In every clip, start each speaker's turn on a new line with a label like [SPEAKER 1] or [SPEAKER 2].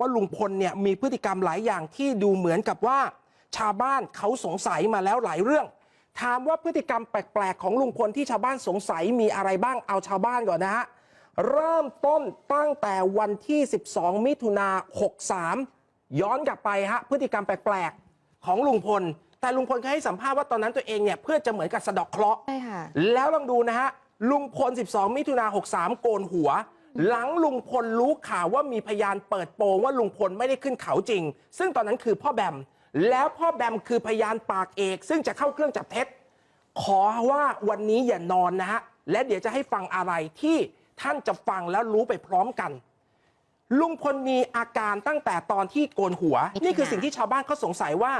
[SPEAKER 1] ว่าลุงพลเนี่ยมีพฤติกรรมหลายอย่างที่ดูเหมือนกับว่า ชาวบ้านเขาสงสัยมาแล้วหลายเรื่อง ถามว่าพฤติกรรมแปลกๆของลุงพลที่ชาวบ้านสงสัยมีอะไรบ้างเอาชาวบ้านก่อนนะฮะเริ่มต้นตั้งแต่วันที่ 12 มิถุนา63 ย้อนกลับไปฮะพฤติกรรมแปลกๆของลุงพล แต่ลุงพลเคยให้สัมภาษณ์ว่าตอนนั้นตัวเองเนี่ยเพื่อจะเหมือนกับสะเดอกเคราะห์
[SPEAKER 2] ใช่ค่ะ
[SPEAKER 1] แล้วลองดูนะฮะลุงพล 12 มิถุนา63 โกนหัว หลังลุงพลรู้ข่าวว่ามีพยานเปิดโปงว่าลุงพลไม่ได้ขึ้นเขาจริง ซึ่งตอนนั้นคือพ่อแบม แล้วพ่อแบมคือพยานปากเอก ซึ่งจะเข้าเครื่องจับเท็จ ขอว่าวันนี้อย่านอนนะฮะ และเดี๋ยวจะให้ฟังอะไรที่ท่านจะฟังแล้วรู้ไปพร้อมกันลุงพลมีอาการตั้งแต่ตอนที่โกนหัว
[SPEAKER 2] มิถุนานี่
[SPEAKER 1] นี่คือสิ่งที่ชาวบ้านเขาสงสัยว่า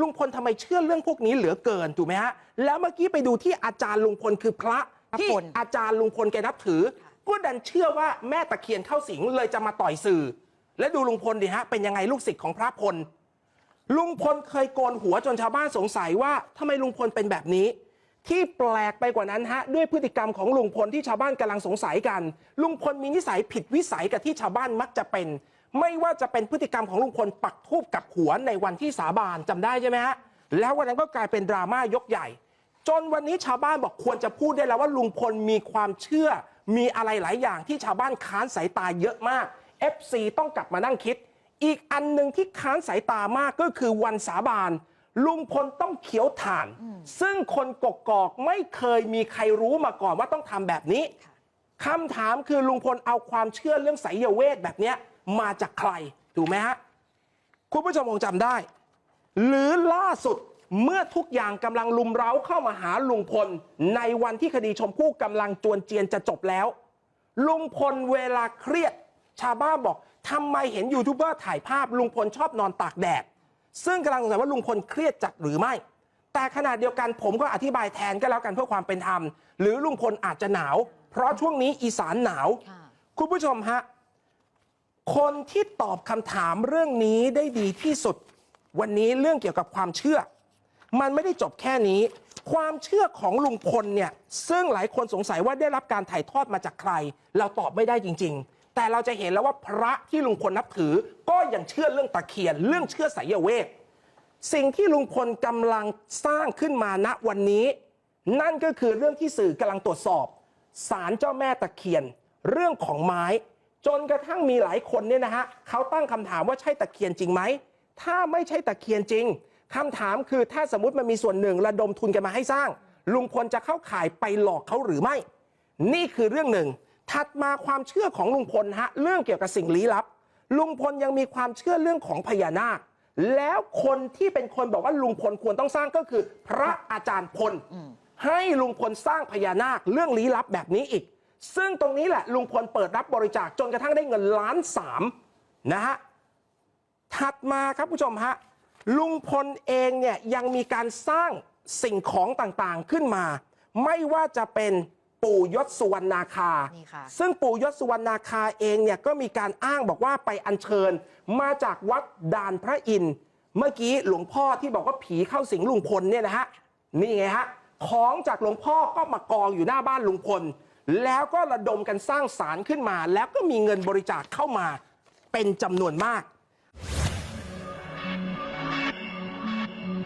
[SPEAKER 1] ลุงพลทำไมเชื่อเรื่องพวกนี้เหลือเกินถูกไหมฮะ แล้วเมื่อกี้ไปดูที่อาจารย์ลุงพลคือพระ
[SPEAKER 2] พระ
[SPEAKER 1] ที่
[SPEAKER 2] พล
[SPEAKER 1] อาจารย์ลุงพลแกนับถือ ก็ดันเชื่อว่าแม่ตะเคียนเข้าสิงเลยจะมาต่อยสื่อ และดูลุงพลดิฮะเป็นยังไงลูกศิษย์ของพระพล ลุงพลเคยโกนหัวจนชาวบ้านสงสัยว่าทำไมลุงพลเป็นแบบนี้ ที่แปลกไปกว่านั้นฮะด้วยพฤติกรรมของลุงพลที่ชาวบ้านกำลังสงสัยกัน ลุงพลมีนิสัยผิดวิสัยกับที่ชาวบ้านมักจะเป็น ไม่ว่าจะเป็นพฤติกรรมของลุงพลปักทูบกับหัวในวันที่สาบานจำได้ใช่ไหมฮะแล้ววันนั้นก็กลายเป็นดราม่ายกใหญ่ จนวันนี้ชาวบ้านบอกควรจะพูดได้แล้วว่าลุงพลมีความเชื่อ มีอะไรหลายอย่างที่ชาวบ้านค้านสายตาเยอะมาก FC ต้องกลับมานั่งคิด อีกอันหนึ่งที่ค้านสายตามากก็คือวันสาบานลุงพลต้องเขียวถ่าน ซึ่งคนกกอกไม่เคยมีใครรู้มาก่อนว่าต้องทำแบบนี้คำถามคือลุงพลเอาความเชื่อเรื่องไสยเวทแบบนี้มาจากใครถูกไหมฮะคุณผู้ชมคงจำได้ หรือล่าสุด เมื่อทุกอย่างกำลังลุมเร้าเข้ามาหาลุงพล ในวันที่คดีชมพู่กำลังจวนเจียนจะจบแล้ว ลุงพลเวลาเครียด ชาวบ้านบอกทำไมเห็นยูทูบเบอร์ถ่ายภาพลุงพลชอบนอนตากแดด ซึ่งกำลังสงสัยว่าลุงพลเครียดจัดหรือไม่ แต่ขณะเดียวกันผมก็อธิบายแทนก็แล้วกันเพื่อความเป็นธรรม หรือลุงพลอาจจะหนาว เพราะช่วงนี้อีสานหนาว
[SPEAKER 2] ค่ะ
[SPEAKER 1] คุณผู้ชมฮะ คนที่ตอบคำถามเรื่องนี้ได้ดีที่สุด วันนี้เรื่องเกี่ยวกับความเชื่อ มันไม่ได้จบแค่นี้ ความเชื่อของลุงพลเนี่ยซึ่งหลายคนสงสัยว่าได้รับการถ่ายทอดมาจากใคร เราตอบไม่ได้จริง ๆ แต่เราจะเห็นแล้วว่าพระที่ลุงพลนับถือ ก็ยังเชื่อเรื่องตะเคียน เรื่องเชื่อไสยเวทสิ่งที่ลุงพลกำลังสร้างขึ้นมาณวันนี้ นั่นก็คือเรื่องที่สื่อกำลังตรวจสอบศาลเจ้าแม่ตะเคียน เรื่องของไม้ จนกระทั่งมีหลายคนเนี่ยนะฮะเขาตั้งคำถามว่าใช่ตะเคียนจริงไหมถ้าไม่ใช่ตะเคียนจริง คำถามคือถ้าสมมติมันมีส่วนหนึ่งระดมทุนกันมาให้สร้าง ลุงพลจะเข้าข่ายไปหลอกเขาหรือไม่ นี่คือเรื่องหนึ่ง ถัดมาความเชื่อของลุงพลฮะเรื่องเกี่ยวกับสิ่งลี้ลับ ลุงพลยังมีความเชื่อเรื่องของพญานาค แล้วคนที่เป็นคนบอกว่าลุงพลควรต้องสร้างก็คือ พระอาจารย์พล ให้ลุงพลสร้างพญานาคเรื่องลี้ลับแบบนี้อีก ซึ่งตรงนี้แหละลุงพลเปิดรับบริจาคจนกระทั่งได้เงินล้านสามนะฮะถัดมาครับผู้ชมฮะ ลุงพลเองเนี่ยยังมีการสร้างสิ่งของต่างๆขึ้นมา ไม่ว่าจะเป็นปู่ยศสุวรรณาคา
[SPEAKER 2] นี่ค่ะ
[SPEAKER 1] ซึ่งปู่ยศสุวรรณาคาเองเนี่ยก็มีการอ้างบอกว่าไปอัญเชิญมาจากวัดด่านพระอินทร์เมื่อกี้หลวงพ่อที่บอกว่าผีเข้าสิงลุงพลเนี่ยนะฮะนี่ไงฮะของจากหลวงพ่อก็มากองอยู่หน้าบ้านลุงพล แล้วก็ระดมกันสร้างศาลขึ้นมา แล้วก็มีเงินบริจาคเข้ามาเป็นจำนวนมาก